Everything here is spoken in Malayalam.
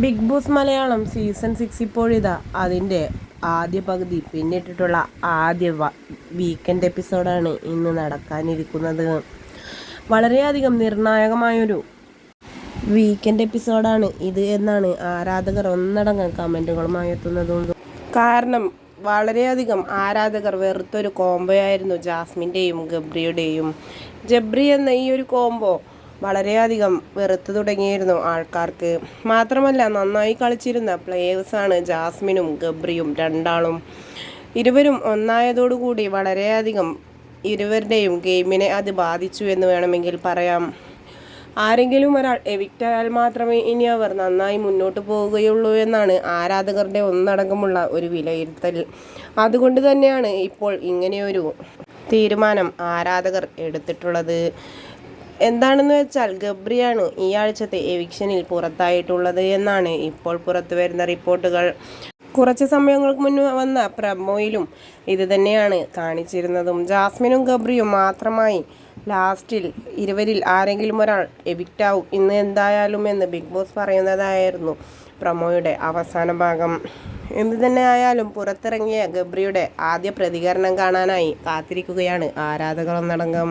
Big Boss Malayalam season six ഇപ്പോഴിതാ. അതിന്റെ ആദ്യ പകുതി പിന്നിട്ടിട്ടുള്ള ആദ്യ വീക്കെൻഡ് എപ്പിസോഡാണ് ഇന്ന് നടക്കാനിരിക്കുന്നത്. വളരെയധികം നിർണായകമായൊരു വീക്കെൻഡ് എപ്പിസോഡാണ് ഇത് എന്നാണ് ആരാധകർ ഒന്നടങ്കം കമന്റുകളുമായി എത്തുന്നതും കാരണം വളരെയധികം ആരാധകർ വെറുത്തൊരു കോംബോ ആയിരുന്നു ജാസ്മിന്റെയും ഗബ്രിയുടെയും. ജബ്രി എന്ന ഈ ഒരു കോംബോ വളരെയധികം വെറുത്തു തുടങ്ങിയിരുന്നു ആൾക്കാർക്ക്. മാത്രമല്ല നന്നായി കളിച്ചിരുന്ന പ്ലേയേഴ്സാണ് ജാസ്മിനും ഗബ്രിയും രണ്ടാളും. ഇരുവരും ഒന്നായതോടുകൂടി വളരെയധികം ഇരുവരുടെയും ഗെയിമിനെ അത് ബാധിച്ചു എന്ന് വേണമെങ്കിൽ പറയാം. ആരെങ്കിലും ഒരാൾ എവിക്റ്റായാൽ മാത്രമേ ഇനി അവർ നന്നായി മുന്നോട്ട് പോവുകയുള്ളൂ എന്നാണ് ആരാധകരുടെ ഒന്നടങ്കമുള്ള ഒരു വിലയിരുത്തൽ. അതുകൊണ്ട് തന്നെയാണ് ഇപ്പോൾ ഇങ്ങനെയൊരു തീരുമാനം ആരാധകർ എടുത്തിട്ടുള്ളത്. എന്താണെന്ന് വെച്ചാൽ ഗബ്രിയാണ് ഈ ആഴ്ചത്തെ എവിക്ഷനിൽ പുറത്തായിട്ടുള്ളത് എന്നാണ് ഇപ്പോൾ പുറത്തു വരുന്ന റിപ്പോർട്ടുകൾ. കുറച്ച് സമയങ്ങൾക്ക് മുന്നേ വന്ന പ്രമോയിലും ഇത് തന്നെയാണ് കാണിച്ചിരുന്നതും. ജാസ്മിനും ഗബ്രിയും മാത്രമായി ലാസ്റ്റിൽ ഇരുവരിൽ ആരെങ്കിലും ഒരാൾ എവിക്റ്റാവും ഇന്ന് എന്തായാലും എന്ന് ബിഗ് ബോസ് പറയുന്നതായിരുന്നു പ്രമോയുടെ അവസാന ഭാഗം. എന്തു തന്നെ ആയാലും പുറത്തിറങ്ങിയ ഗബ്രിയുടെ ആദ്യ പ്രതികരണം കാണാനായി കാത്തിരിക്കുകയാണ് ആരാധകർ ഒന്നടങ്കം.